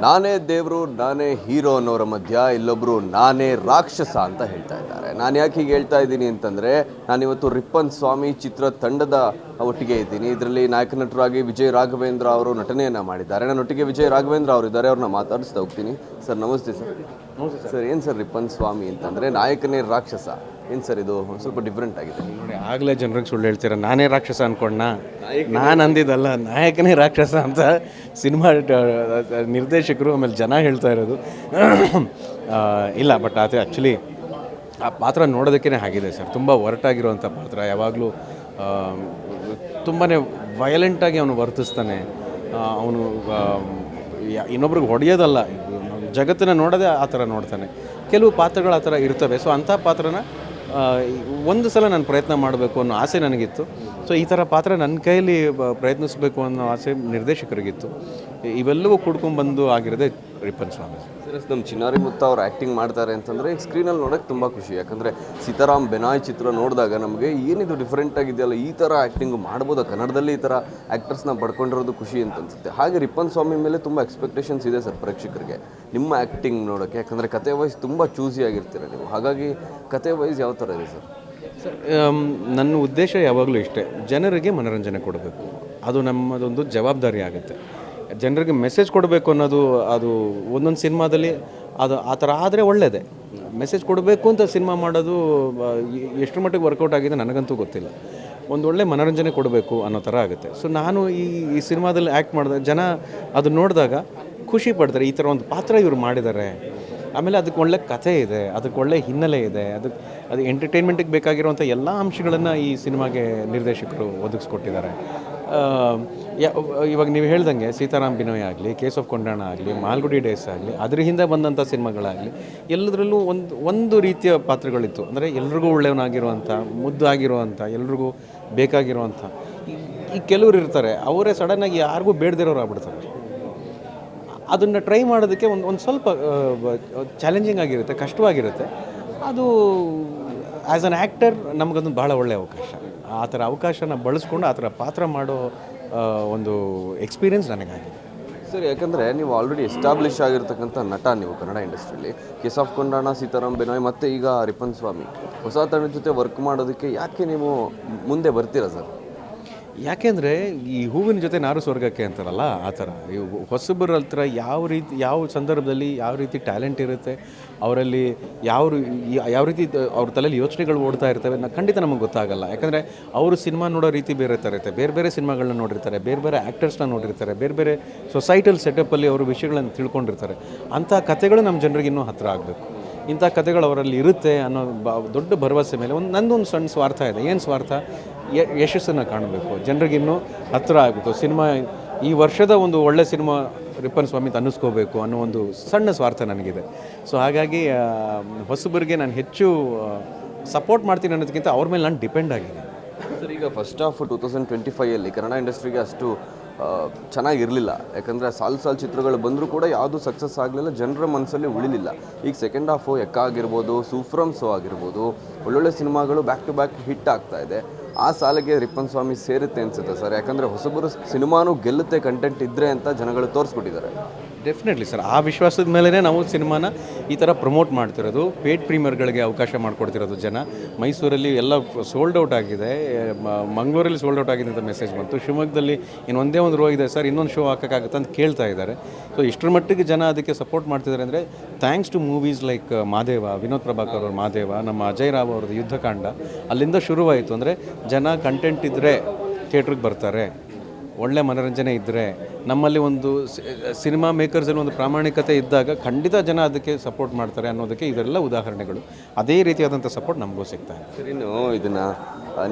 ನಾನೇ ದೇವರು ನಾನೇ ಹೀರೋ ಅನ್ನೋರ ಮಧ್ಯ ಇಲ್ಲೊಬ್ಬರು ನಾನೇ ರಾಕ್ಷಸ ಅಂತ ಹೇಳ್ತಾ ಇದ್ದಾರೆ. ನಾನು ಯಾಕೆ ಹೀಗೆ ಹೇಳ್ತಾ ಇದ್ದೀನಿ ಅಂತಂದರೆ ನಾನಿವತ್ತು ರಿಪ್ಪನ್ ಸ್ವಾಮಿ ಚಿತ್ರ ತಂಡದ ಒಟ್ಟಿಗೆ ಇದ್ದೀನಿ. ಇದರಲ್ಲಿ ನಾಯಕ ನಟರಾಗಿ ವಿಜಯ್ ರಾಘವೇಂದ್ರ ಅವರು ನಟನೆಯನ್ನು ಮಾಡಿದ್ದಾರೆ. ನನ್ನೊಟ್ಟಿಗೆ ವಿಜಯ್ ರಾಘವೇಂದ್ರ ಅವರು ಇದ್ದಾರೆ ಅವ್ರನ್ನ ಮಾತಾಡಿಸ್ತಾ ಹೋಗ್ತೀನಿ. ಸರ್. ನಮಸ್ತೆ ಸರ್. ಸರ್ ಏನು ಸರ್ ರಿಪ್ಪನ್ ಸ್ವಾಮಿ ಅಂತಂದರೆ ನಾಯಕನೇ ರಾಕ್ಷಸ? ಏನು ಸರ್ ಇದು ಒಂದ್ ಸ್ವಲ್ಪ ಡಿಫ್ರೆಂಟ್ ಆಗಿದೆ. ನೋಡಿ ಆಗಲೇ ಜನರಿಗೆ ಸುಳ್ಳು ಹೇಳ್ತೀರ? ನಾನೇ ರಾಕ್ಷಸ ಅನ್ಕೊಂಡ ನಾನು ಅಂದಿದ್ದಲ್ಲ ನಾಯಕನೇ ರಾಕ್ಷಸ ಅಂತ ಸಿನಿಮಾ ನಿರ್ದೇಶಕರು ಆಮೇಲೆ ಜನ ಹೇಳ್ತಾ ಇರೋದು. ಇಲ್ಲ ಬಟ್ ಆದರೆ ಆ್ಯಕ್ಚುಲಿ ಆ ಪಾತ್ರ ನೋಡೋದಕ್ಕೇ ಆಗಿದೆ ಸರ್. ತುಂಬ ಒರಟಾಗಿರುವಂಥ ಪಾತ್ರ. ಯಾವಾಗಲೂ ತುಂಬಾ ವಯಲೆಂಟಾಗಿ ಅವನು ವರ್ತಿಸ್ತಾನೆ. ಅವನು ಇನ್ನೊಬ್ರಿಗೆ ಹೊಡೆಯೋದಲ್ಲ. ಜಗತ್ತನ್ನ ನೋಡೋದೇ ಆ ಥರ ನೋಡ್ತಾನೆ. ಕೆಲವು ಪಾತ್ರಗಳು ಆ ಥರ ಇರ್ತವೆ. ಸೊ ಅಂಥ ಪಾತ್ರನ ಒಂದು ಸಲ ನಾನು ಪ್ರಯತ್ನ ಮಾಡಬೇಕು ಅನ್ನೋ ಆಸೆ ನನಗಿತ್ತು. ಸೊ ಈ ಥರ ಪಾತ್ರ ನನ್ನ ಕೈಯಲ್ಲಿ ಪ್ರಯತ್ನಿಸಬೇಕು ಅನ್ನೋ ಆಸೆ ನಿರ್ದೇಶಕರಿಗಿತ್ತು. ಇವೆಲ್ಲವೂ ಕೂಡ್ಕೊಂಡ್ಬಂದು ಆಗಿರೋದೇ ರಿಪ್ಪನ್ ಸ್ವಾಮಿ ನಮ್ಮ ಚಿನ್ನಾರಿ ಮುತ್ತ ಅವ್ರು ಆ್ಯಕ್ಟಿಂಗ್ ಮಾಡ್ತಾರೆ ಅಂತಂದರೆ ಈಗ ಸ್ಕ್ರೀನಲ್ಲಿ ನೋಡೋಕ್ಕೆ ತುಂಬ ಖುಷಿ. ಯಾಕಂದರೆ ಸೀತಾರಾಮ್ ಬೆನಾಯ್ ಚಿತ್ರ ನೋಡಿದಾಗ ನಮಗೆ ಏನಿದು ಡಿಫ್ರೆಂಟ್ ಆಗಿದೆಯಲ್ಲ, ಈ ಥರ ಆ್ಯಕ್ಟಿಂಗ್ ಮಾಡ್ಬೋದಾ? ಕನ್ನಡದಲ್ಲಿ ಈ ಥರ ಆ್ಯಕ್ಟರ್ಸ್ನ ಪಡ್ಕೊಂಡಿರೋದು ಖುಷಿ ಅಂತ ಅನ್ಸುತ್ತೆ. ಹಾಗೆ ರಿಪ್ಪನ್ ಸ್ವಾಮಿ ಮೇಲೆ ತುಂಬ ಎಕ್ಸ್ಪೆಕ್ಟೇಷನ್ಸ್ ಇದೆ ಸರ್ ಪ್ರೇಕ್ಷಕರಿಗೆ. ನಿಮ್ಮ ಆ್ಯಕ್ಟಿಂಗ್ ನೋಡೋಕ್ಕೆ, ಯಾಕಂದರೆ ಕತೆ ವೈಸ್ ತುಂಬ ಚೂಸಿ ಆಗಿರ್ತೀರ ನೀವು. ಹಾಗಾಗಿ ಕತೆ ವೈಸ್ ಯಾವ ಥರ ಇದೆ ಸರ್? ನನ್ನ ಉದ್ದೇಶ ಯಾವಾಗಲೂ ಇಷ್ಟೇ, ಜನರಿಗೆ ಮನೋರಂಜನೆ ಕೊಡಬೇಕು. ಅದು ನಮ್ಮದೊಂದು ಜವಾಬ್ದಾರಿ ಆಗುತ್ತೆ. ಜನರಿಗೆ ಮೆಸೇಜ್ ಕೊಡಬೇಕು ಅನ್ನೋದು, ಅದು ಒಂದೊಂದು ಸಿನಿಮಾದಲ್ಲಿ ಅದು ಆ ಥರ ಆದರೆ ಒಳ್ಳೆಯದೇ ಮೆಸೇಜ್ ಕೊಡಬೇಕು ಅಂತ ಸಿನಿಮಾ ಮಾಡೋದು ಎಷ್ಟು ಎಷ್ಟರ ಮಟ್ಟಿಗೆ ವರ್ಕೌಟ್ ಆಗಿದೆ ನನಗಂತೂ ಗೊತ್ತಿಲ್ಲ. ಒಂದು ಒಳ್ಳೆ ಮನೋರಂಜನೆ ಕೊಡಬೇಕು ಅನ್ನೋ ಥರ ಆಗುತ್ತೆ. ಸೊ ನಾನು ಈ ಈ ಸಿನಿಮಾದಲ್ಲಿ ಆ್ಯಕ್ಟ್ ಮಾಡಿದಾಗ ಜನ ಅದು ನೋಡಿದಾಗ ಖುಷಿ ಪಡ್ತಾರೆ, ಈ ಥರ ಒಂದು ಪಾತ್ರ ಇವರು ಮಾಡಿದ್ದಾರೆ ಆಮೇಲೆ ಅದಕ್ಕೆ ಒಳ್ಳೆ ಕಥೆ ಇದೆ, ಅದಕ್ಕೆ ಒಳ್ಳೆ ಹಿನ್ನೆಲೆ ಇದೆ ಅದಕ್ಕೆ ಅದು ಎಂಟರ್ಟೈನ್ಮೆಂಟಿಗೆ ಬೇಕಾಗಿರುವಂಥ ಎಲ್ಲ ಅಂಶಗಳನ್ನು ಈ ಸಿನಿಮಾಗೆ ನಿರ್ದೇಶಕರು ಒದಗಿಸ್ಕೊಟ್ಟಿದ್ದಾರೆ. ಇವಾಗ ನೀವು ಹೇಳ್ದಂಗೆ ಸೀತಾರಾಮ್ ಬಿನೋಯ್ ಆಗಲಿ, ಕೇಸ್ ಆಫ್ ಕೊಂಡಾಣ ಆಗಲಿ, ಮಾಲ್ಗುಡಿ ಡೇಸ್ ಆಗಲಿ ಅದ್ರ ಹಿಂದೆ ಬಂದಂಥ ಸಿನಿಮಾಗಳಾಗಲಿ, ಎಲ್ಲದರಲ್ಲೂ ಒಂದು ಒಂದು ರೀತಿಯ ಪಾತ್ರಗಳಿತ್ತು. ಅಂದರೆ ಎಲ್ರಿಗೂ ಒಳ್ಳೆಯವನಾಗಿರುವಂಥ ಮುದ್ದಾಗಿರುವಂಥ, ಎಲ್ರಿಗೂ ಬೇಕಾಗಿರುವಂಥ ಈ ಕೆಲವರು ಇರ್ತಾರೆ, ಅವರೇ ಸಡನ್ನಾಗಿ ಯಾರಿಗೂ ಬೇಡದಿರೋರು ಆಗ್ಬಿಡ್ತಾರೆ. ಅದನ್ನು ಟ್ರೈ ಮಾಡೋದಕ್ಕೆ ಒಂದು ಒಂದು ಸ್ವಲ್ಪ ಚಾಲೆಂಜಿಂಗ್ ಆಗಿರುತ್ತೆ, ಕಷ್ಟವಾಗಿರುತ್ತೆ. ಅದು ಆ್ಯಸ್ ಅನ್ ಆ್ಯಕ್ಟರ್ ನಮಗದೊಂದು ಭಾಳ ಒಳ್ಳೆಯ ಅವಕಾಶ. ಆ ಥರ ಅವಕಾಶನ ಬಳಸ್ಕೊಂಡು ಆ ಥರ ಪಾತ್ರ ಮಾಡೋ ಒಂದು ಎಕ್ಸ್ಪೀರಿಯನ್ಸ್ ನನಗಾಗಿದೆ. ಸರ್, ಯಾಕಂದರೆ ನೀವು ಆಲ್ರೆಡಿ ಎಸ್ಟಾಬ್ಲಿಷ್ ಆಗಿರ್ತಕ್ಕಂಥ ನಟ ನೀವು ಕನ್ನಡ ಇಂಡಸ್ಟ್ರಿಯಲ್ಲಿ. ಕೇಸ್ ಆಫ್ ಕೊಂಡಾಣ ಸೀತಾರಾಮ್ ಬೆನಾಯ್ ಮತ್ತು ಈಗ ರಿಪನ್ ಸ್ವಾಮಿ ಹೊಸ ತಂಡದ ಜೊತೆ ವರ್ಕ್ ಮಾಡೋದಕ್ಕೆ ಯಾಕೆ ನೀವು ಮುಂದೆ ಬರ್ತೀರಾ ಸರ್? ಯಾಕೆಂದರೆ ಈ ಹೂವಿನ ಜೊತೆ ನಾರು ಸ್ವರ್ಗಕ್ಕೆ ಅಂತಾರಲ್ಲ, ಆ ಥರ. ಹೊಸಬರ ಹತ್ರ ಯಾವ ರೀತಿ, ಯಾವ ಸಂದರ್ಭದಲ್ಲಿ ಯಾವ ರೀತಿ ಟ್ಯಾಲೆಂಟ್ ಇರುತ್ತೆ, ಅವರಲ್ಲಿ ಯಾವ ಯಾವ ರೀತಿ ಅವ್ರ ತಲೆಯಲ್ಲಿ ಯೋಚನೆಗಳು ಓಡ್ತಾ ಇರ್ತವೆ, ನಾ ಖಂಡಿತ ನಮಗೆ ಗೊತ್ತಾಗಲ್ಲ. ಯಾಕಂದರೆ ಅವರು ಸಿನಿಮಾ ನೋಡೋ ರೀತಿ ಬೇರೆ ಥರ ಇರುತ್ತೆ. ಬೇರೆ ಬೇರೆ ಸಿನಿಮಾಗಳನ್ನ ನೋಡಿರ್ತಾರೆ, ಬೇರೆ ಬೇರೆ ಆ್ಯಕ್ಟರ್ಸ್ನ ನೋಡಿರ್ತಾರೆ, ಬೇರೆ ಬೇರೆ ಸೊಸೈಟಲ್ ಸೆಟಪ್ಪಲ್ಲಿ ಅವರು ವಿಷಯಗಳನ್ನು ತಿಳ್ಕೊಂಡಿರ್ತಾರೆ. ಅಂಥ ಕಥೆಗಳು ನಮ್ಮ ಜನರಿಗೆ ಇನ್ನೂ ಹತ್ತಿರ ಆಗಬೇಕು. ಇಂಥ ಕಥೆಗಳು ಅವರಲ್ಲಿ ಇರುತ್ತೆ ಅನ್ನೋ ಬ, ದೊಡ್ಡ ಭರವಸೆ ಮೇಲೆ ಒಂದು, ನಂದೊಂದು ಸಣ್ಣ ಸ್ವಾರ್ಥ ಇದೆ. ಏನು ಸ್ವಾರ್ಥ? ಯಶಸ್ಸನ್ನು ಕಾಣಬೇಕು. ಜನರಿಗೆ ಇನ್ನೂ ಹತ್ತಿರ ಆಗಬೇಕು. ಸಿನಿಮಾ, ಈ ವರ್ಷದ ಒಂದು ಒಳ್ಳೆ ಸಿನಿಮಾ ರಿಪ್ಪನ್ ಸ್ವಾಮಿ ಅನ್ನಿಸ್ಕೋಬೇಕು ಅನ್ನೋ ಒಂದು ಸಣ್ಣ ಸ್ವಾರ್ಥ ನನಗಿದೆ. ಸೊ ಹಾಗಾಗಿ ಹೊಸಬರಿಗೆ ನಾನು ಹೆಚ್ಚು ಸಪೋರ್ಟ್ ಮಾಡ್ತೀನಿ ಅನ್ನೋದಕ್ಕಿಂತ ಅವ್ರ ಮೇಲೆ ನಾನು ಡಿಪೆಂಡ್ ಆಗಿದ್ದೀನಿ. ಸರ್, ಈಗ first of two thousand twenty ಫೈಯಲ್ಲಿ Kannada ಇಂಡಸ್ಟ್ರಿಗೆ ಅಷ್ಟು ಚೆನ್ನಾಗಿರಲಿಲ್ಲ. ಯಾಕಂದರೆ ಸಾಲು ಸಾಲು ಚಿತ್ರಗಳು ಬಂದರೂ ಕೂಡ ಯಾವುದು ಸಕ್ಸಸ್ ಆಗಲಿಲ್ಲ, ಜನರ ಮನಸ್ಸಲ್ಲಿ ಉಳಿಲಿಲ್ಲ. ಈಗ ಸೆಕೆಂಡ್ ಹಾಫು ಎಕ್ಕ ಆಗಿರ್ಬೋದು ಸೂಫ್ರಮ್ ಸೋ ಆಗಿರ್ಬೋದು, ಒಳ್ಳೊಳ್ಳೆ ಸಿನಿಮಾಗಳು ಬ್ಯಾಕ್ ಟು ಬ್ಯಾಕ್ ಹಿಟ್ ಆಗ್ತಾ ಇದೆ. ಆ ಸಾಲಿಗೆ ರಿಪ್ಪನ್ ಸ್ವಾಮಿ ಸೇರುತ್ತೆ ಅನಿಸುತ್ತೆ ಸರ್. ಯಾಕಂದರೆ ಹೊಸಬರು ಸಿನಿಮಾನೂ ಗೆಲ್ಲುತ್ತೆ ಕಂಟೆಂಟ್ ಇದ್ದರೆ ಅಂತ ಜನಗಳು ತೋರಿಸ್ಬಿಟ್ಟಿದ್ದಾರೆ. ಡೆಫಿನೆಟ್ಲಿ ಸರ್ ಆ ವಿಶ್ವಾಸದ ಮೇಲೇ ನಾವು ಸಿನಿಮಾನ ಈ ಥರ ಪ್ರಮೋಟ್ ಮಾಡ್ತಿರೋದು. ಪೇಡ್ ಪ್ರೀಮಿಯರ್ಗಳಿಗೆ ಅವಕಾಶ ಮಾಡಿಕೊಡ್ತಿರೋದು ಜನ. ಮೈಸೂರಲ್ಲಿ ಎಲ್ಲ ಸೋಲ್ಡ್ ಔಟ್ ಆಗಿದೆ. ಮಂಗಳೂರಲ್ಲಿ ಸೋಲ್ಡ್ ಔಟ್ ಆಗಿದೆ ಅಂತ ಮೆಸೇಜ್ ಬಂತು. ಶಿವಮೊಗ್ಗದಲ್ಲಿ ಇನ್ನು ಒಂದೇ ಒಂದು ರೋ ಇದೆ ಸರ್ ಇನ್ನೊಂದು ಶೋ ಹಾಕೋಕ್ಕಾಗುತ್ತೆ ಅಂತ ಕೇಳ್ತಾ ಇದ್ದಾರೆ. ಸೊ ಇಷ್ಟರ ಮಟ್ಟಿಗೆ ಜನ ಅದಕ್ಕೆ ಸಪೋರ್ಟ್ ಮಾಡ್ತಿದ್ದಾರೆ ಅಂದರೆ thanks to movies like Madeva Vinod Prabhakar ಅವ್ರ ಮಾದೇವ ನಮ್ಮ ಅಜಯ್ ರಾವ್ ಅವ್ರದ್ದು ಯುದ್ಧಕಾಂಡ. ಅಲ್ಲಿಂದ ಶುರುವಾಯಿತು ಅಂದರೆ, ಜನ ಕಂಟೆಂಟ್ ಇದ್ದರೆ ಥಿಯೇಟ್ರಿಗೆ ಬರ್ತಾರೆ. ಒಳ್ಳೆ ಮನೋರಂಜನೆ ಇದ್ದರೆ ನಮ್ಮಲ್ಲಿ ಒಂದು ಸಿನಿಮಾ ಮೇಕರ್ಸಲ್ಲಿ ಒಂದು ಪ್ರಾಮಾಣಿಕತೆ ಇದ್ದಾಗ ಖಂಡಿತ ಜನ ಅದಕ್ಕೆ ಸಪೋರ್ಟ್ ಮಾಡ್ತಾರೆ ಅನ್ನೋದಕ್ಕೆ ಇದೆಲ್ಲ ಉದಾಹರಣೆಗಳು. ಅದೇ ರೀತಿಯಾದಂಥ ಸಪೋರ್ಟ್ ನಮಗೂ ಸಿಗ್ತಾ ಇದೆ. ಸರ್ ಇದನ್ನು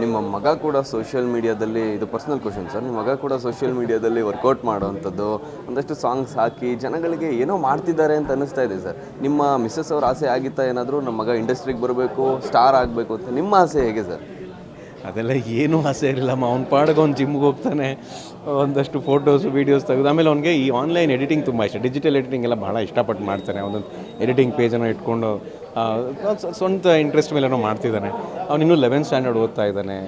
ನಿಮ್ಮ ಮಗ ಕೂಡ ಸೋಷಿಯಲ್ ಮೀಡಿಯಾದಲ್ಲಿ ಇದು ಪರ್ಸನಲ್ ಕ್ವಶನ್ ಸರ್ ನಿಮ್ಮ ಮಗ ಕೂಡ ಸೋಷಿಯಲ್ ಮೀಡಿಯಾದಲ್ಲಿ ವರ್ಕೌಟ್ ಮಾಡುವಂಥದ್ದು, ಒಂದಷ್ಟು ಸಾಂಗ್ಸ್ ಹಾಕಿ ಜನಗಳಿಗೆ ಏನೋ ಮಾಡ್ತಿದ್ದಾರೆ ಅಂತ ಅನ್ನಿಸ್ತಾ ಇದೆ ಸರ್ ನಿಮ್ಮ ಮಿಸ್ಸಸ್ ಅವ್ರ ಆಸೆ ಆಗಿತ್ತಾ ಏನಾದರೂ? ನಮ್ಮ ಮಗ ಇಂಡಸ್ಟ್ರಿಗೆ ಬರಬೇಕು ಸ್ಟಾರ್ ಆಗಬೇಕು ಅಂತ ನಿಮ್ಮ ಆಸೆ ಹೇಗೆ ಸರ್ ಅದೆಲ್ಲ ಏನೂ ಆಸೆ ಇರಲಿಲ್ಲ. ಅಮ್ಮ, ಅವ್ನು ಪಾಡ್ಗೆ ಒಂದು ಜಿಮ್ಗೆ ಹೋಗ್ತಾನೆ, ಒಂದಷ್ಟು ಫೋಟೋಸ್ ವೀಡಿಯೋಸ್ ತೆಗೆದು, ಆಮೇಲೆ ಅವ್ನಿಗೆ ಈ ಆನ್ಲೈನ್ ಎಡಿಟಿಂಗ್ ತುಂಬ ಇಷ್ಟ. ಡಿಜಿಟಲ್ ಎಡಿಟಿಂಗ್ ಎಲ್ಲ ಭಾಳ ಇಷ್ಟಪಟ್ಟು ಮಾಡ್ತಾನೆ. ಒಂದೊಂದು ಎಡಿಟಿಂಗ್ ಪೇಜನ್ನು ಇಟ್ಕೊಂಡು ಸ್ವಂತ ಇಂಟ್ರೆಸ್ಟ್ ಮೇಲೆ ಏನೋ ಮಾಡ್ತಿದ್ದಾನೆ. ಅವನು ಇನ್ನೂ ಲೆವೆನ್ ಸ್ಟ್ಯಾಂಡರ್ಡ್ ಓದ್ತಾ ಇದ್ದಾನೆ.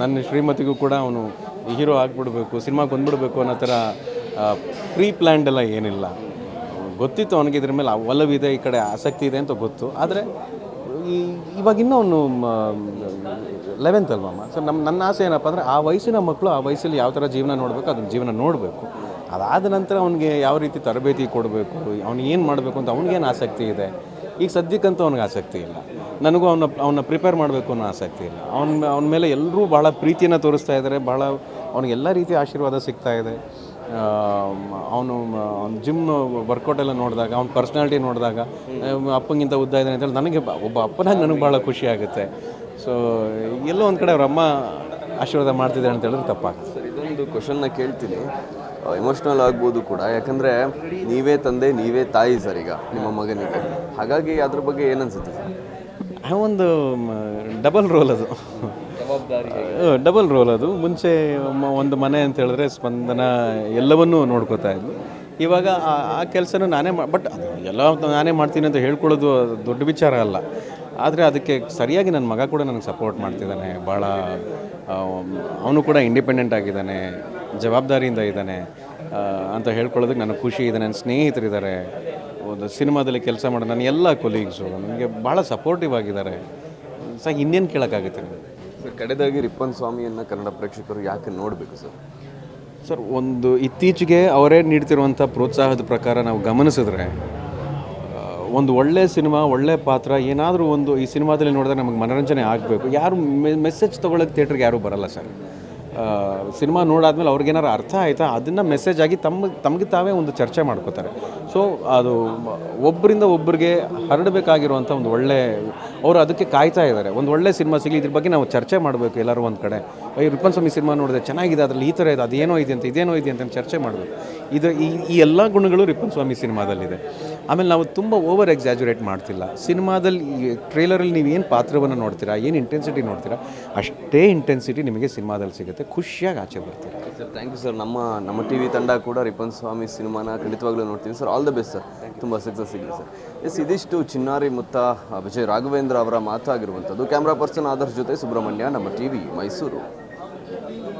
ನನ್ನ ಶ್ರೀಮತಿಗೂ ಕೂಡ ಅವನು ಹೀರೋ ಆಗಿಬಿಡ್ಬೇಕು ಸಿನಿಮಾಗೆ ಬಂದ್ಬಿಡ್ಬೇಕು ಅನ್ನೋ ಥರ ಪ್ರೀ ಪ್ಲ್ಯಾಂಡ್ ಎಲ್ಲ ಏನಿಲ್ಲ. ಗೊತ್ತಿತ್ತು ಅವನಿಗೆ ಇದ್ರ ಮೇಲೆ ಒಲವಿದೆ, ಈ ಕಡೆ ಆಸಕ್ತಿ ಇದೆ ಅಂತ ಗೊತ್ತು. ಆದರೆ ಈ ಇವಾಗ ಇನ್ನೂ ಅವನು ಲೆವೆಂತ್ ಅಲ್ವಮ್ಮ ಸೊ ನಮ್ಮ ನನ್ನ ಆಸೆ ಏನಪ್ಪ ಅಂದರೆ ಆ ವಯಸ್ಸಿನ ಮಕ್ಕಳು ಆ ವಯಸ್ಸಲ್ಲಿ ಯಾವ ಥರ ಜೀವನ ನೋಡಬೇಕು, ಅದನ್ನ ಜೀವನ ನೋಡಬೇಕು. ಅದಾದ ನಂತರ ಅವನಿಗೆ ಯಾವ ರೀತಿ ತರಬೇತಿ ಕೊಡಬೇಕು, ಅವ್ನು ಏನು ಮಾಡಬೇಕು ಅಂತ ಅವ್ನಿಗೇನು ಆಸಕ್ತಿ ಇದೆ? ಈಗ ಸದ್ಯಕ್ಕಂತೂ ಅವ್ನಿಗೆ ಆಸಕ್ತಿ ಇಲ್ಲ. ನನಗೂ ಅವನ ಅವನ್ನ ಪ್ರಿಪೇರ್ ಮಾಡಬೇಕು ಅನ್ನೋ ಆಸಕ್ತಿ ಇಲ್ಲ. ಅವನ ಅವನ ಮೇಲೆ ಎಲ್ಲರೂ ಭಾಳ ಪ್ರೀತಿಯನ್ನು ತೋರಿಸ್ತಾ ಇದ್ದಾರೆ ಭಾಳ ಅವ್ನಿಗೆ ಎಲ್ಲ ರೀತಿಯ ಆಶೀರ್ವಾದ ಸಿಗ್ತಾ ಇದೆ. ಅವನು ಅವ್ನ ಜಿಮ್ ವರ್ಕೌಟ್ ಎಲ್ಲ ನೋಡಿದಾಗ ಅವ್ನ ಪರ್ಸ್ನಾಲಿಟಿ ನೋಡಿದಾಗ ಅಪ್ಪಂಗಿಂತ ಉದ್ದ ಇದ್ದಾನೆ ಅಂತೇಳಿ ನನಗೆ ಒಬ್ಬ ಅಪ್ಪನಾಗಿ ನನಗೆ ಭಾಳ ಖುಷಿ ಆಗುತ್ತೆ. ಸೊ ಎಲ್ಲೋ ಒಂದು ಕಡೆ ಅವ್ರ ಅಮ್ಮ ಆಶೀರ್ವಾದ ಮಾಡ್ತಿದ್ದಾರೆ ಅಂತ ಹೇಳಿದ್ರೆ ತಪ್ಪಾಗುತ್ತೆ ಸರ್ ಇದೊಂದು ಕ್ವಶನ್ನ ಕೇಳ್ತೀನಿ. ಎಮೋಷ್ನಲ್ ಆಗ್ಬೋದು ಕೂಡ. ಯಾಕಂದರೆ ನೀವೇ ತಂದೆ ನೀವೇ ತಾಯಿ ಸರ್ ಈಗ ನಿಮ್ಮ ಮಗನಿಗೆ. ಹಾಗಾಗಿ ಅದ್ರ ಬಗ್ಗೆ ಏನನ್ಸುತ್ತೆ ಸರ್? ಆ ಒಂದು ಡಬಲ್ ರೋಲ್ ಅದು. ಡಬಲ್ ರೋಲ್ ಅದು. ಮುಂಚೆ ಒಂದು ಮನೆ ಅಂತ ಹೇಳಿದ್ರೆ ಸ್ಪಂದನ ಎಲ್ಲವನ್ನೂ ನೋಡ್ಕೋತಾ ಇದ್ಲು. ಇವಾಗ ಆ- ಆ ಕೆಲಸನೂ ನಾನೇ ಮಾ ಬಟ್ ಎಲ್ಲ ನಾನೇ ಮಾಡ್ತೀನಿ ಅಂತ ಹೇಳ್ಕೊಳ್ಳೋದು ದೊಡ್ಡ ವಿಚಾರ ಅಲ್ಲ. ಆದರೆ ಅದಕ್ಕೆ ಸರಿಯಾಗಿ ನನ್ನ ಮಗ ಕೂಡ ನನಗೆ ಸಪೋರ್ಟ್ ಮಾಡ್ತಿದ್ದಾನೆ. ಭಾಳ ಅವನು ಕೂಡ ಇಂಡಿಪೆಂಡೆಂಟ್ ಆಗಿದ್ದಾನೆ, ಜವಾಬ್ದಾರಿಯಿಂದ ಇದ್ದಾನೆ ಅಂತ ಹೇಳ್ಕೊಳ್ಳೋದಕ್ಕೆ ನನಗೆ ಖುಷಿ ಇದೆ. ನನ್ನ ಸ್ನೇಹಿತರಿದ್ದಾರೆ. ಒಂದು ಸಿನಿಮಾದಲ್ಲಿ ಕೆಲಸ ಮಾಡೋ ನನ್ನ ಎಲ್ಲ ಕೊಲೀಗ್ಸು ನನಗೆ ಭಾಳ ಸಪೋರ್ಟಿವ್ ಆಗಿದ್ದಾರೆ. ಸಹ ಇನ್ನೇನು ಕೇಳೋಕ್ಕಾಗುತ್ತೆ ನನಗೆ ಸರ್, ಕಡೆದಾಗಿ ರಿಪ್ಪನ್ ಸ್ವಾಮಿಯನ್ನು ಕನ್ನಡ ಪ್ರೇಕ್ಷಕರು ಯಾಕೆ ನೋಡಬೇಕು ಸರ್? ಸರ್, ಒಂದು ಇತ್ತೀಚೆಗೆ ಅವರೇ ನೀಡ್ತಿರುವಂಥ ಪ್ರೋತ್ಸಾಹದ ಪ್ರಕಾರ ನಾವು ಗಮನಿಸಿದ್ರೆ ಒಂದು ಒಳ್ಳೆಯ ಸಿನಿಮಾ ಒಳ್ಳೆಯ ಪಾತ್ರ, ಏನಾದರೂ ಒಂದು ಈ ಸಿನಿಮಾದಲ್ಲಿ ನೋಡಿದ್ರೆ ನಮಗೆ ಮನೋರಂಜನೆ ಆಗಬೇಕು. ಯಾರು ಮೆಸೇಜ್ ತೊಗೊಳಕ್ಕೆ ಥಿಯೇಟ್ರಿಗೆ ಯಾರೂ ಬರಲ್ಲ ಸರ್. ಸಿನಿಮಾ ನೋಡಾದ್ಮೇಲೆ ಅವ್ರಿಗೇನಾರು ಅರ್ಥ ಆಯಿತಾ? ಅದನ್ನು ಮೆಸೇಜ್ ಆಗಿ ತಮ್ಮ, ತಮಗೆ ತಾವೇ ಒಂದು ಚರ್ಚೆ ಮಾಡ್ಕೋತಾರೆ. ಸೊ ಅದು ಒಬ್ಬರಿಂದ ಒಬ್ಬರಿಗೆ ಹರಡಬೇಕಾಗಿರುವಂಥ ಒಂದು ಒಳ್ಳೆ, ಅವರು ಅದಕ್ಕೆ ಕಾಯ್ತಾ ಇದ್ದಾರೆ. ಒಂದು ಒಳ್ಳೆ ಸಿನಿಮಾ ಸಿಗಲಿ, ಇದ್ರ ಬಗ್ಗೆ ನಾವು ಚರ್ಚೆ ಮಾಡಬೇಕು ಎಲ್ಲರೂ ಒಂದು ಕಡೆ. ಈ ರಿಪನ್ ಸ್ವಾಮಿ ಸಿನಿಮಾ ನೋಡಿದೆ ಚೆನ್ನಾಗಿದೆ ಅದರಲ್ಲಿ ಈ ಥರ ಇದೆ ಅದೇನೋ ಇದೆ ಅಂತ ಇದೇನೋ ಇದೆ ಅಂತ ಚರ್ಚೆ ಮಾಡಬೇಕು ಇದು ಈ ಈ ಎಲ್ಲ ಗುಣಗಳು ರಿಪ್ಪನ್ ಸ್ವಾಮಿ ಸಿನಿಮಾದಲ್ಲಿದೆ. ಆಮೇಲೆ ನಾವು ತುಂಬ ಓವರ್ ಎಕ್ಸಾಜುರೇಟ್ ಮಾಡ್ತಿಲ್ಲ. ಸಿನಿಮಾದಲ್ಲಿ ಈ ಟ್ರೇಲರಲ್ಲಿ ನೀವು ಏನು ಪಾತ್ರವನ್ನು ನೋಡ್ತೀರಾ ಏನು ಇಂಟೆನ್ಸಿಟಿ ನೋಡ್ತೀರಾ ಅಷ್ಟೇ ಇಂಟೆನ್ಸಿಟಿ ನಿಮಗೆ ಸಿನಿಮಾದಲ್ಲಿ ಸಿಗುತ್ತೆ. ಖುಷಿಯಾಗಿ ಆಚೆ ಬರ್ತೀರಾ. ಸರ್ ಥ್ಯಾಂಕ್ ಯು ಸರ್ ನಮ್ಮ ನಮ್ಮ ಟಿ ವಿ ತಂಡ ಕೂಡ ರಿಪ್ಪನ್ ಸ್ವಾಮಿ ಸಿನಿಮಾನ ಖಂಡಿತವಾಗ್ಲೂ ನೋಡ್ತೀವಿ sir all the best sir ತುಂಬ ಸಕ್ಸಸ್ ಸಿಗಲಿ ಸರ್ ಎಸ್ ಇದಿಷ್ಟು ಚಿನ್ನಾರಿ ಮುತ್ತ ವಿಜಯ್ ರಾಘವೇಂದ್ರ ಅವರ ಮಾತಾಗಿರುವಂಥದ್ದು. ಕ್ಯಾಮ್ರಾ ಪರ್ಸನ್ ಆದರ್ಶ್ ಜೊತೆ ಸುಬ್ರಹ್ಮಣ್ಯ ನಮ್ಮ ಟಿ ವಿ ಮೈಸೂರು